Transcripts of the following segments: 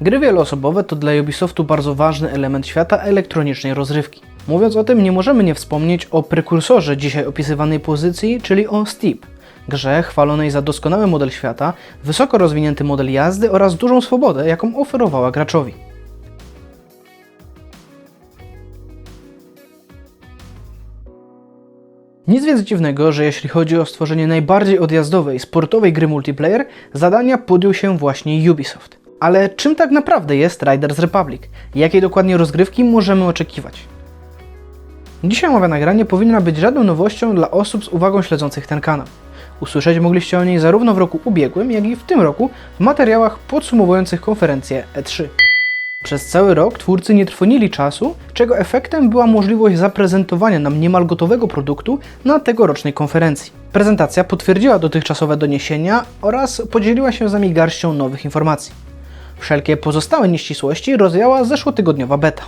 Gry wieloosobowe to dla Ubisoftu bardzo ważny element świata elektronicznej rozrywki. Mówiąc o tym, nie możemy nie wspomnieć o prekursorze dzisiaj opisywanej pozycji, czyli o Steep. Grze chwalonej za doskonały model świata, wysoko rozwinięty model jazdy oraz dużą swobodę, jaką oferowała graczowi. Nic więc dziwnego, że jeśli chodzi o stworzenie najbardziej odjazdowej, sportowej gry multiplayer, zadania podjął się właśnie Ubisoft. Ale czym tak naprawdę jest Riders Republic? Jakiej dokładnie rozgrywki możemy oczekiwać? Dzisiaj omawiane nagranie powinna być żadną nowością dla osób z uwagą śledzących ten kanał. Usłyszeć mogliście o niej zarówno w roku ubiegłym, jak i w tym roku w materiałach podsumowujących konferencję E3. Przez cały rok twórcy nie trwonili czasu, czego efektem była możliwość zaprezentowania nam niemal gotowego produktu na tegorocznej konferencji. Prezentacja potwierdziła dotychczasowe doniesienia oraz podzieliła się z nami garścią nowych informacji. Wszelkie pozostałe nieścisłości rozwiała zeszłotygodniowa beta.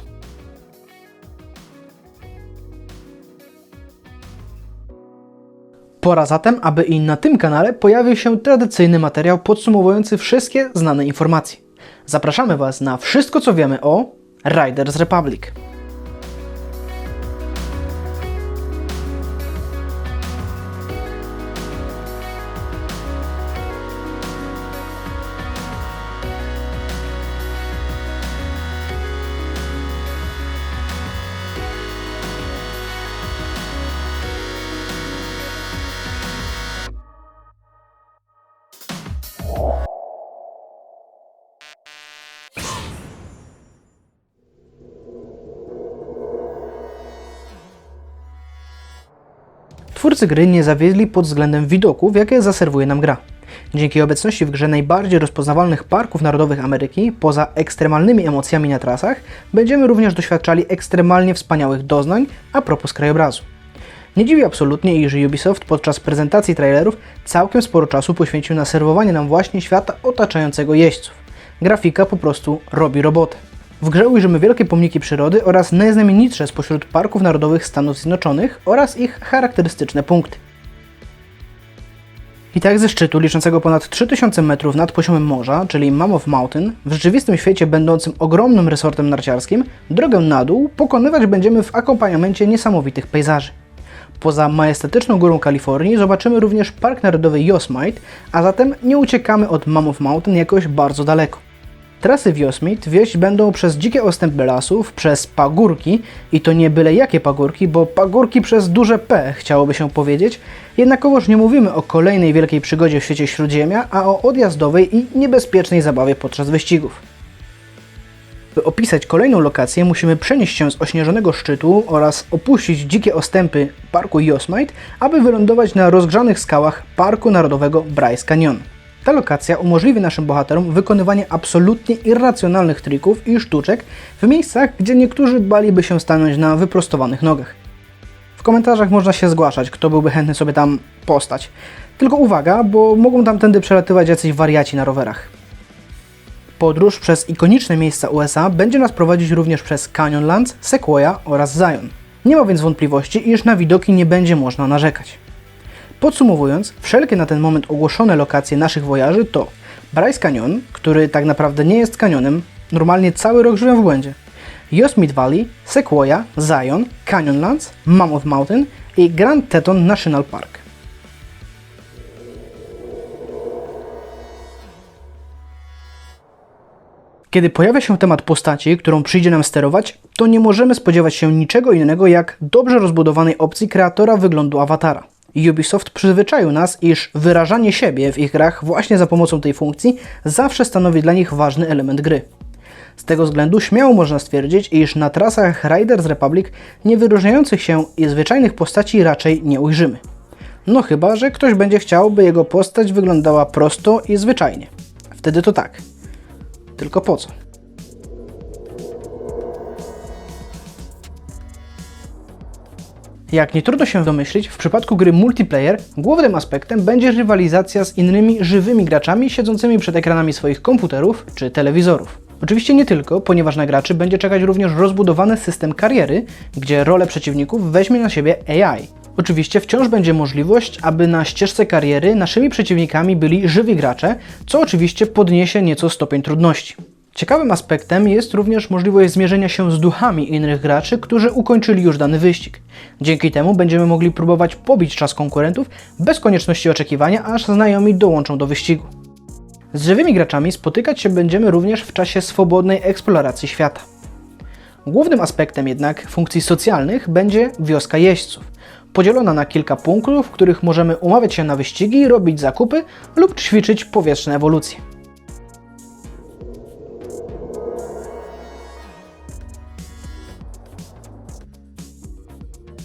Pora zatem, aby i na tym kanale pojawił się tradycyjny materiał podsumowujący wszystkie znane informacje. Zapraszamy Was na wszystko, co wiemy o Riders Republic. Twórcy gry nie zawiedli pod względem widoków, jakie zaserwuje nam gra. Dzięki obecności w grze najbardziej rozpoznawalnych parków narodowych Ameryki, poza ekstremalnymi emocjami na trasach, będziemy również doświadczali ekstremalnie wspaniałych doznań a propos krajobrazu. Nie dziwi absolutnie, iż Ubisoft podczas prezentacji trailerów całkiem sporo czasu poświęcił na serwowanie nam właśnie świata otaczającego jeźdźców. Grafika po prostu robi robotę. W grze ujrzymy wielkie pomniki przyrody oraz najznamienitsze spośród parków narodowych Stanów Zjednoczonych oraz ich charakterystyczne punkty. I tak ze szczytu liczącego ponad 3000 metrów nad poziomem morza, czyli Mammoth Mountain, w rzeczywistym świecie będącym ogromnym resortem narciarskim, drogę na dół pokonywać będziemy w akompaniamencie niesamowitych pejzaży. Poza majestatyczną górą Kalifornii zobaczymy również Park Narodowy Yosemite, a zatem nie uciekamy od Mammoth Mountain jakoś bardzo daleko. Trasy w Yosemite wieść będą przez dzikie ostępy lasów, przez pagórki i to nie byle jakie pagórki, bo pagórki przez duże P chciałoby się powiedzieć, jednakowoż nie mówimy o kolejnej wielkiej przygodzie w świecie Śródziemia, a o odjazdowej i niebezpiecznej zabawie podczas wyścigów. By opisać kolejną lokację, musimy przenieść się z ośnieżonego szczytu oraz opuścić dzikie ostępy parku Yosemite, aby wylądować na rozgrzanych skałach Parku Narodowego Bryce Canyon. Ta lokacja umożliwi naszym bohaterom wykonywanie absolutnie irracjonalnych trików i sztuczek w miejscach, gdzie niektórzy baliby się stanąć na wyprostowanych nogach. W komentarzach można się zgłaszać, kto byłby chętny sobie tam postać. Tylko uwaga, bo mogą tamtędy przelatywać jacyś wariaci na rowerach. Podróż przez ikoniczne miejsca USA będzie nas prowadzić również przez Canyonlands, Sequoia oraz Zion. Nie ma więc wątpliwości, iż na widoki nie będzie można narzekać. Podsumowując, wszelkie na ten moment ogłoszone lokacje naszych wojaży to Bryce Canyon, który tak naprawdę nie jest kanionem, normalnie cały rok żyłem w błędzie, Yosemite Valley, Sequoia, Zion, Canyonlands, Mammoth Mountain i Grand Teton National Park. Kiedy pojawia się temat postaci, którą przyjdzie nam sterować, to nie możemy spodziewać się niczego innego jak dobrze rozbudowanej opcji kreatora wyglądu awatara. Ubisoft przyzwyczaił nas, iż wyrażanie siebie w ich grach właśnie za pomocą tej funkcji zawsze stanowi dla nich ważny element gry. Z tego względu śmiało można stwierdzić, iż na trasach Riders Republic niewyróżniających się i zwyczajnych postaci raczej nie ujrzymy. No chyba, że ktoś będzie chciał, by jego postać wyglądała prosto i zwyczajnie. Wtedy to tak. Tylko po co? Jak nie trudno się domyślić, w przypadku gry multiplayer głównym aspektem będzie rywalizacja z innymi żywymi graczami siedzącymi przed ekranami swoich komputerów czy telewizorów. Oczywiście nie tylko, ponieważ na graczy będzie czekać również rozbudowany system kariery, gdzie rolę przeciwników weźmie na siebie AI. Oczywiście wciąż będzie możliwość, aby na ścieżce kariery naszymi przeciwnikami byli żywi gracze, co oczywiście podniesie nieco stopień trudności. Ciekawym aspektem jest również możliwość zmierzenia się z duchami innych graczy, którzy ukończyli już dany wyścig. Dzięki temu będziemy mogli próbować pobić czas konkurentów bez konieczności oczekiwania, aż znajomi dołączą do wyścigu. Z żywymi graczami spotykać się będziemy również w czasie swobodnej eksploracji świata. Głównym aspektem jednak funkcji socjalnych będzie wioska jeźdźców, podzielona na kilka punktów, w których możemy umawiać się na wyścigi, robić zakupy lub ćwiczyć powietrzne ewolucje.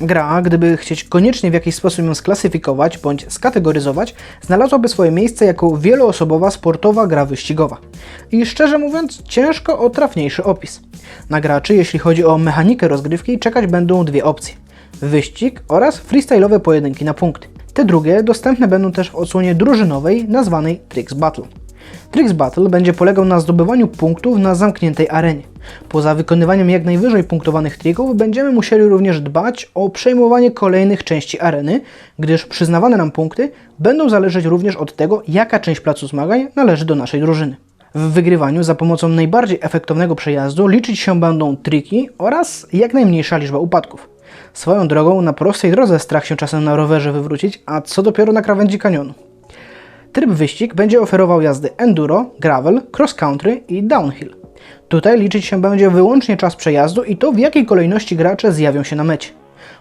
Gra, gdyby chcieć koniecznie w jakiś sposób ją sklasyfikować bądź skategoryzować, znalazłaby swoje miejsce jako wieloosobowa sportowa gra wyścigowa. I szczerze mówiąc, ciężko o trafniejszy opis. Na graczy, jeśli chodzi o mechanikę rozgrywki, czekać będą dwie opcje: wyścig oraz freestyle'owe pojedynki na punkty. Te drugie dostępne będą też w odsłonie drużynowej nazwanej Trix Battle. Trix Battle będzie polegał na zdobywaniu punktów na zamkniętej arenie. Poza wykonywaniem jak najwyżej punktowanych trików, będziemy musieli również dbać o przejmowanie kolejnych części areny, gdyż przyznawane nam punkty będą zależeć również od tego, jaka część placu zmagań należy do naszej drużyny. W wygrywaniu za pomocą najbardziej efektownego przejazdu liczyć się będą triki oraz jak najmniejsza liczba upadków. Swoją drogą na prostej drodze strach się czasem na rowerze wywrócić, a co dopiero na krawędzi kanionu. Tryb wyścig będzie oferował jazdy enduro, gravel, cross country i downhill. Tutaj liczyć się będzie wyłącznie czas przejazdu i to w jakiej kolejności gracze zjawią się na mecie.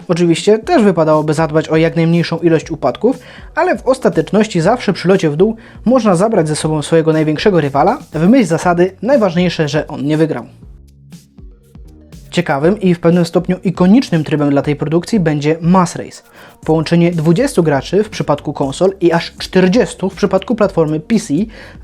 Oczywiście też wypadałoby zadbać o jak najmniejszą ilość upadków, ale w ostateczności zawsze przy locie w dół można zabrać ze sobą swojego największego rywala w myśl zasady najważniejsze, że on nie wygrał. Ciekawym i w pewnym stopniu ikonicznym trybem dla tej produkcji będzie Mass Race. Połączenie 20 graczy w przypadku konsol i aż 40 w przypadku platformy PC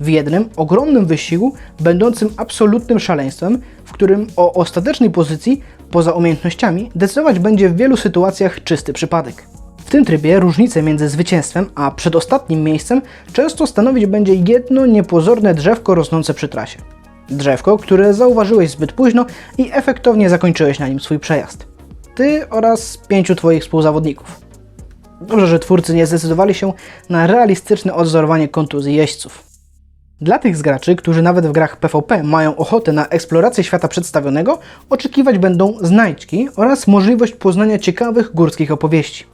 w jednym ogromnym wyścigu, będącym absolutnym szaleństwem, w którym o ostatecznej pozycji, poza umiejętnościami, decydować będzie w wielu sytuacjach czysty przypadek. W tym trybie różnicę między zwycięstwem a przedostatnim miejscem często stanowić będzie jedno niepozorne drzewko rosnące przy trasie. Drzewko, które zauważyłeś zbyt późno i efektownie zakończyłeś na nim swój przejazd. Ty oraz pięciu Twoich współzawodników. Dobrze, że twórcy nie zdecydowali się na realistyczne odzorowanie kontuzji jeźdźców. Dla tych graczy, którzy nawet w grach PvP mają ochotę na eksplorację świata przedstawionego, oczekiwać będą znajdźki oraz możliwość poznania ciekawych górskich opowieści.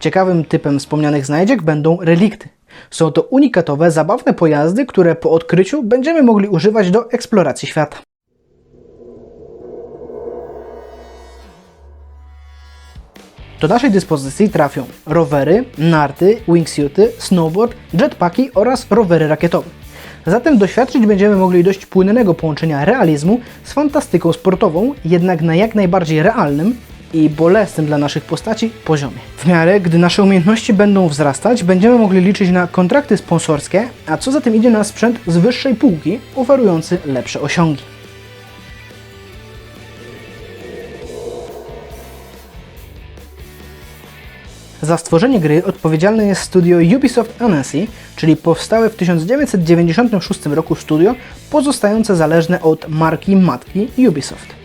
Ciekawym typem wspomnianych znajdziek będą relikty. Są to unikatowe, zabawne pojazdy, które po odkryciu będziemy mogli używać do eksploracji świata. Do naszej dyspozycji trafią rowery, narty, wingsuity, snowboard, jetpacki oraz rowery rakietowe. Zatem doświadczyć będziemy mogli dość płynnego połączenia realizmu z fantastyką sportową, jednak na jak najbardziej realnym i bolesnym dla naszych postaci poziomie. W miarę, gdy nasze umiejętności będą wzrastać, będziemy mogli liczyć na kontrakty sponsorskie, a co za tym idzie na sprzęt z wyższej półki, oferujący lepsze osiągi. Za stworzenie gry odpowiedzialne jest studio Ubisoft Annecy, czyli powstałe w 1996 roku studio pozostające zależne od marki matki Ubisoft.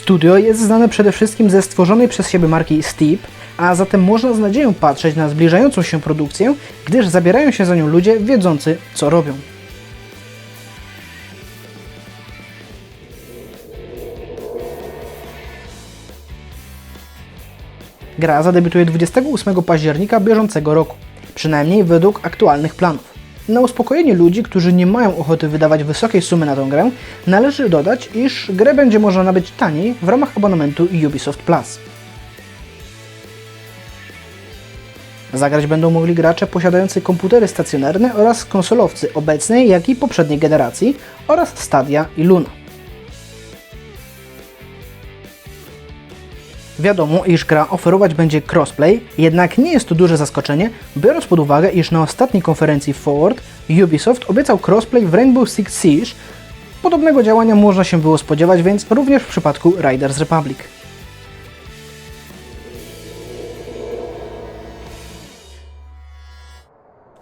Studio jest znane przede wszystkim ze stworzonej przez siebie marki Steep, a zatem można z nadzieją patrzeć na zbliżającą się produkcję, gdyż zabierają się za nią ludzie wiedzący, co robią. Gra zadebiutuje 28 października bieżącego roku, przynajmniej według aktualnych planów. Na uspokojenie ludzi, którzy nie mają ochoty wydawać wysokiej sumy na tę grę, należy dodać, iż grę będzie można nabyć taniej w ramach abonamentu Ubisoft Plus. Zagrać będą mogli gracze posiadający komputery stacjonarne oraz konsolowcy obecnej, jak i poprzedniej generacji oraz Stadia i Luna. Wiadomo, iż gra oferować będzie crossplay, jednak nie jest to duże zaskoczenie, biorąc pod uwagę, iż na ostatniej konferencji Forward Ubisoft obiecał crossplay w Rainbow Six Siege. Podobnego działania można się było spodziewać więc również w przypadku Riders Republic.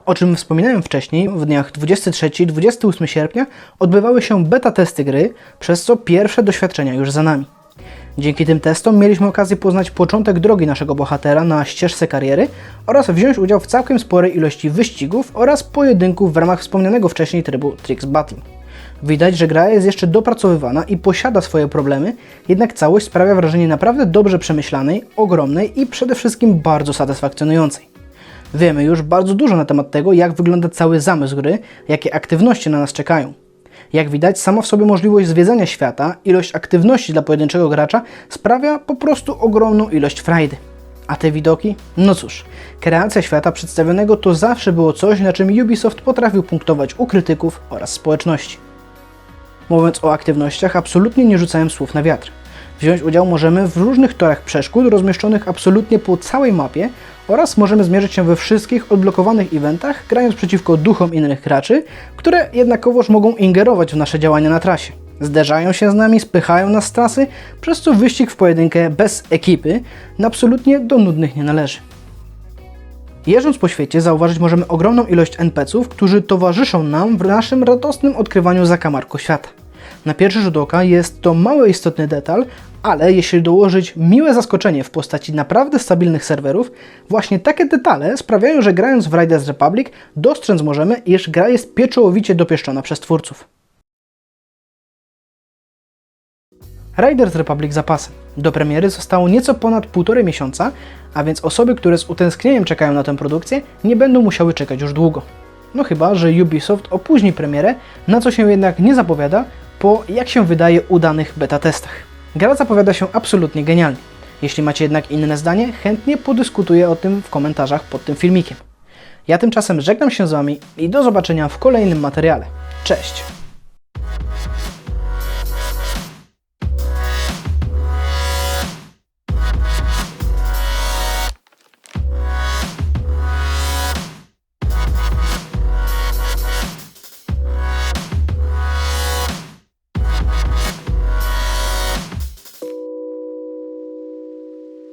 O czym wspominałem wcześniej, w dniach 23-28 sierpnia odbywały się beta testy gry, przez co pierwsze doświadczenia już za nami. Dzięki tym testom mieliśmy okazję poznać początek drogi naszego bohatera na ścieżce kariery oraz wziąć udział w całkiem sporej ilości wyścigów oraz pojedynków w ramach wspomnianego wcześniej trybu Trix Battle. Widać, że gra jest jeszcze dopracowywana i posiada swoje problemy, jednak całość sprawia wrażenie naprawdę dobrze przemyślanej, ogromnej i przede wszystkim bardzo satysfakcjonującej. Wiemy już bardzo dużo na temat tego, jak wygląda cały zamysł gry, jakie aktywności na nas czekają. Jak widać, sama w sobie możliwość zwiedzania świata, ilość aktywności dla pojedynczego gracza sprawia po prostu ogromną ilość frajdy. A te widoki? No cóż, kreacja świata przedstawionego to zawsze było coś, na czym Ubisoft potrafił punktować u krytyków oraz społeczności. Mówiąc o aktywnościach, absolutnie nie rzucałem słów na wiatr. Wziąć udział możemy w różnych torach przeszkód rozmieszczonych absolutnie po całej mapie oraz możemy zmierzyć się we wszystkich odblokowanych eventach, grając przeciwko duchom innych graczy, które jednakowoż mogą ingerować w nasze działania na trasie. Zderzają się z nami, spychają nas z trasy, przez co wyścig w pojedynkę bez ekipy absolutnie do nudnych nie należy. Jeżdżąc po świecie zauważyć możemy ogromną ilość NPC-ów, którzy towarzyszą nam w naszym radosnym odkrywaniu zakamarku świata. Na pierwszy rzut oka jest to mały istotny detal, ale jeśli dołożyć miłe zaskoczenie w postaci naprawdę stabilnych serwerów, właśnie takie detale sprawiają, że grając w Riders Republic dostrzec możemy, iż gra jest pieczołowicie dopieszczona przez twórców. Riders Republic zapasem. Do premiery zostało nieco ponad półtorej miesiąca, a więc osoby, które z utęsknieniem czekają na tę produkcję, nie będą musiały czekać już długo. No chyba, że Ubisoft opóźni premierę, na co się jednak nie zapowiada, po jak się wydaje udanych beta testach. Gra zapowiada się absolutnie genialnie. Jeśli macie jednak inne zdanie, chętnie podyskutuję o tym w komentarzach pod tym filmikiem. Ja tymczasem żegnam się z Wami i do zobaczenia w kolejnym materiale. Cześć!